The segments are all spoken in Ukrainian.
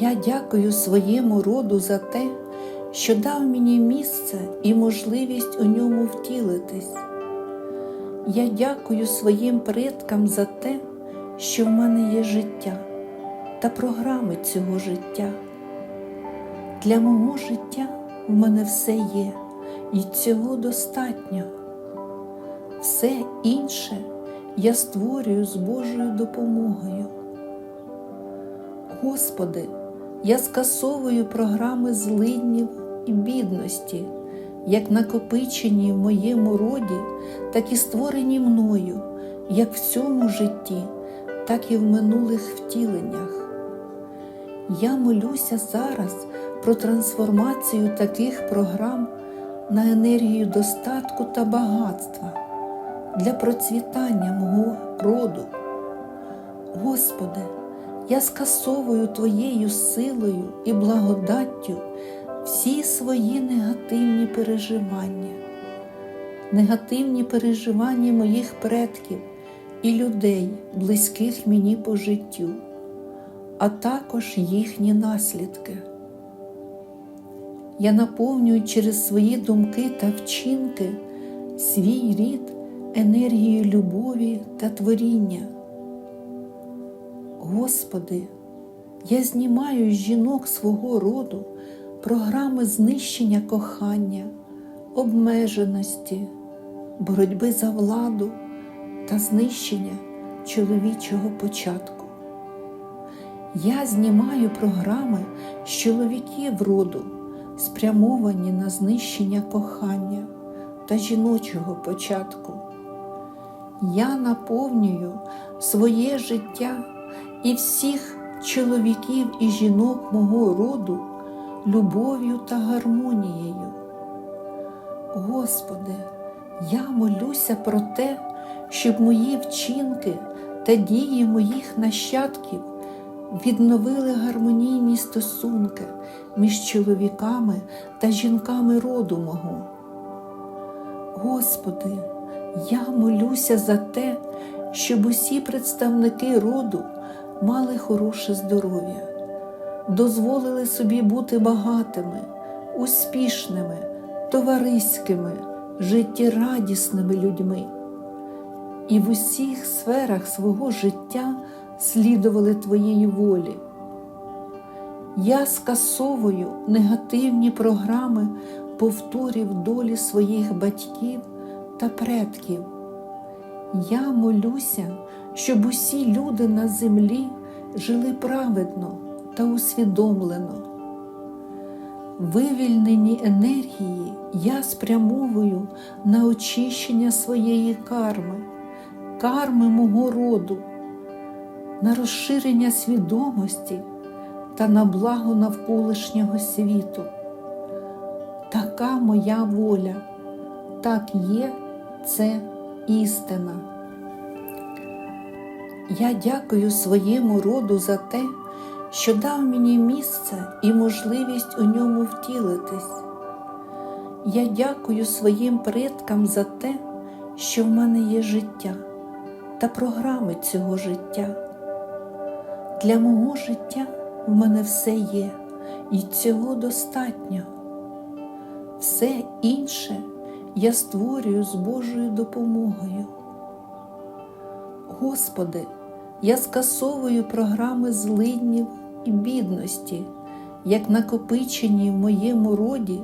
Я дякую своєму роду за те, що дав мені місце і можливість у ньому втілитись. Я дякую своїм предкам за те, що в мене є життя та програми цього життя. Для мого життя в мене все є, і цього достатньо. Все інше я створюю з Божою допомогою. Господи, я скасовую програми злиднів і бідності, як накопичені в моєму роді, так і створені мною, як в цьому житті, так і в минулих втіленнях. Я молюся зараз про трансформацію таких програм на енергію достатку та багатства для процвітання мого роду. Господи, я скасовую Твоєю силою і благодаттю всі свої негативні переживання, негативні переживання моїх предків і людей, близьких мені по життю, а також їхні наслідки. Я наповнюю через свої думки та вчинки свій рід енергією любові та творіння. Господи, я знімаю з жінок свого роду програми знищення кохання, обмеженості, боротьби за владу та знищення чоловічого початку. Я знімаю програми з чоловіків роду, спрямовані на знищення кохання та жіночого початку. Я наповнюю своє життя і всіх чоловіків і жінок мого роду любов'ю та гармонією. Господи, я молюся про те, щоб мої вчинки та дії моїх нащадків відновили гармонійні стосунки між чоловіками та жінками роду мого. Господи, я молюся за те, щоб усі представники роду мали хороше здоров'я, дозволили собі бути багатими, успішними, товариськими, життєрадісними людьми і в усіх сферах свого життя слідували Твоїй волі. Я скасовую негативні програми повторів долі своїх батьків та предків. Я молюся, щоб усі люди на землі жили праведно та усвідомлено. Вивільнені енергії я спрямовую на очищення своєї карми, карми мого роду, на розширення свідомості та на благо навколишнього світу. Така моя воля, так є це істина. Я дякую своєму роду за те, що дав мені місце і можливість у ньому втілитись. Я дякую своїм предкам за те, що в мене є життя та програми цього життя. Для мого життя в мене все є, і цього достатньо. Все інше я створюю з Божою допомогою. Господи, я скасовую програми злиднів і бідності, як накопичені в моєму роді,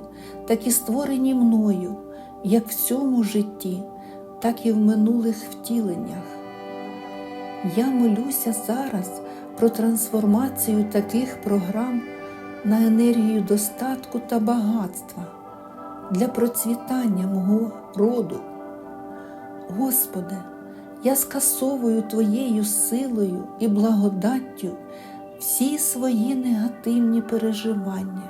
так і створені мною, як в цьому житті, так і в минулих втіленнях. Я молюся зараз про трансформацію таких програм на енергію достатку та багатства для процвітання мого роду. Господи, я скасовую Твоєю силою і благодаттю всі свої негативні переживання,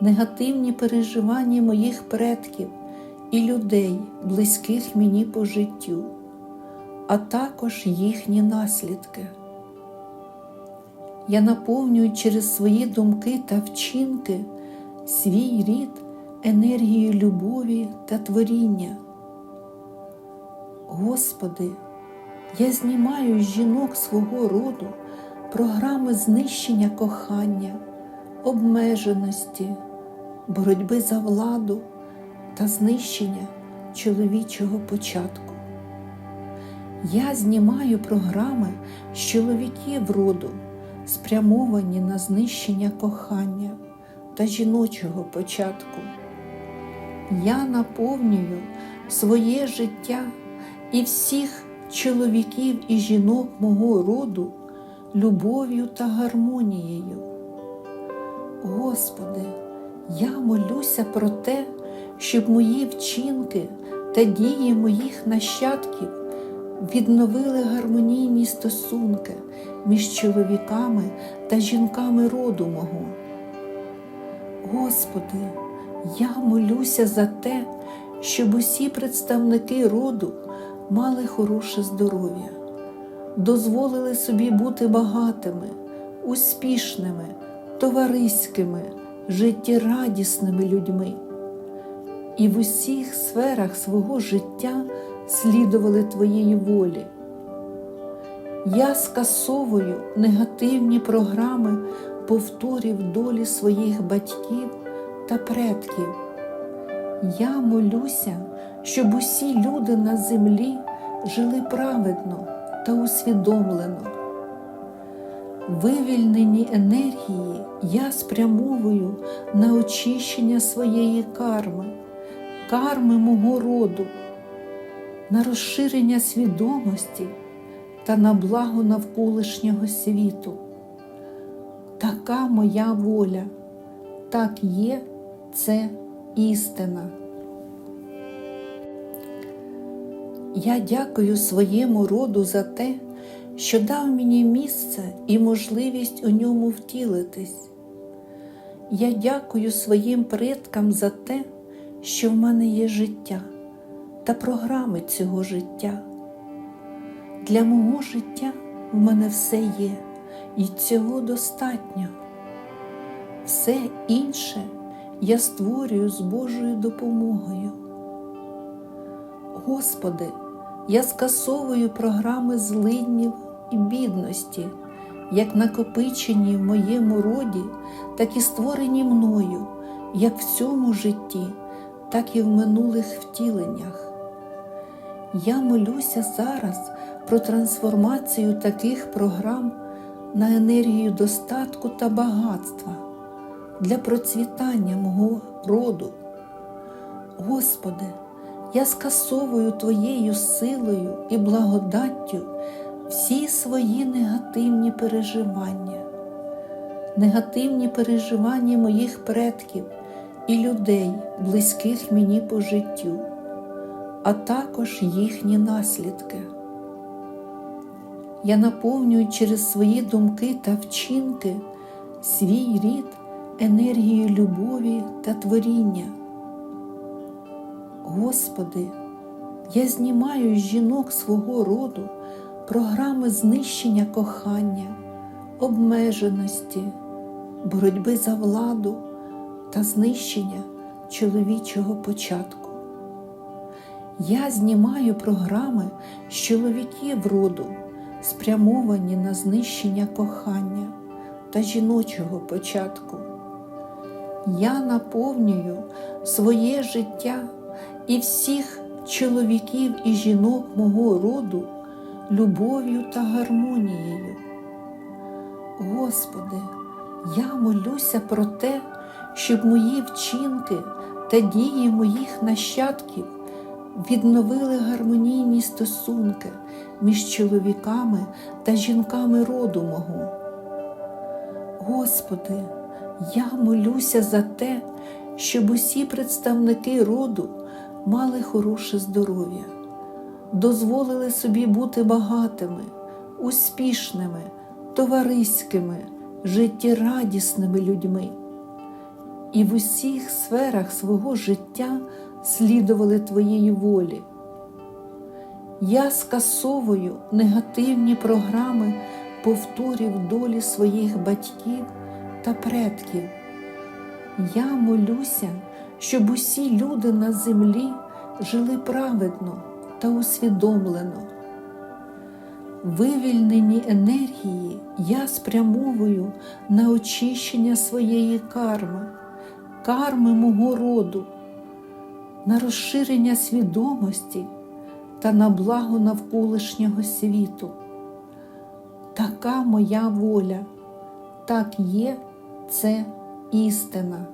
негативні переживання моїх предків і людей, близьких мені по життю, а також їхні наслідки. Я наповнюю через свої думки та вчинки свій рід енергією любові та творіння. Господи, я знімаю з жінок свого роду програми знищення кохання, обмеженості, боротьби за владу та знищення чоловічого початку. Я знімаю програми з чоловіків роду, спрямовані на знищення кохання та жіночого початку. Я наповнюю своє життя і всіх чоловіків і жінок мого роду любов'ю та гармонією. Господи, я молюся про те, щоб мої вчинки та дії моїх нащадків відновили гармонійні стосунки між чоловіками та жінками роду мого. Господи, я молюся за те, щоб усі представники роду мали хороше здоров'я, дозволили собі бути багатими, успішними, товариськими, життєрадісними людьми і в усіх сферах свого життя слідували Твоєї волі. Я скасовую негативні програми повторів долі своїх батьків та предків. Я молюся, щоб усі люди на землі жили праведно та усвідомлено. Вивільнені енергії я спрямовую на очищення своєї карми, карми мого роду, на розширення свідомості та на благо навколишнього світу. Така моя воля, так є це істина. Я дякую своєму роду за те, що дав мені місце і можливість у ньому втілитись. Я дякую своїм предкам за те, що в мене є життя та програми цього життя. Для мого життя в мене все є, і цього достатньо. Все інше я створюю з Божою допомогою. Господи, я скасовую програми злиднів і бідності, як накопичені в моєму роді, так і створені мною, як в цьому житті, так і в минулих втіленнях. Я молюся зараз про трансформацію таких програм на енергію достатку та багатства для процвітання мого роду. Господи, я скасовую Твоєю силою і благодаттю всі свої негативні переживання, негативні переживання моїх предків і людей, близьких мені по життю, а також їхні наслідки. Я наповнюю через свої думки та вчинки свій рід енергією любові та творіння. Господи, я знімаю з жінок свого роду програми знищення кохання, обмеженості, боротьби за владу та знищення чоловічого початку. Я знімаю програми з чоловіків роду, спрямовані на знищення кохання та жіночого початку. Я наповнюю своє життя і всіх чоловіків і жінок мого роду любов'ю та гармонією. Господи, я молюся про те, щоб мої вчинки та дії моїх нащадків відновили гармонійні стосунки між чоловіками та жінками роду мого. Господи, я молюся за те, щоб усі представники роду мали хороше здоров'я, дозволили собі бути багатими, успішними, товариськими, життєрадісними людьми і в усіх сферах свого життя слідували Твоєї волі. Я скасовую негативні програми повторів долі своїх батьків та предків. Я молюся, щоб усі люди на землі жили праведно та усвідомлено. Вивільнені енергії я спрямовую на очищення своєї карми, карми мого роду, на розширення свідомості та на благо навколишнього світу. Така моя воля, так є це істина.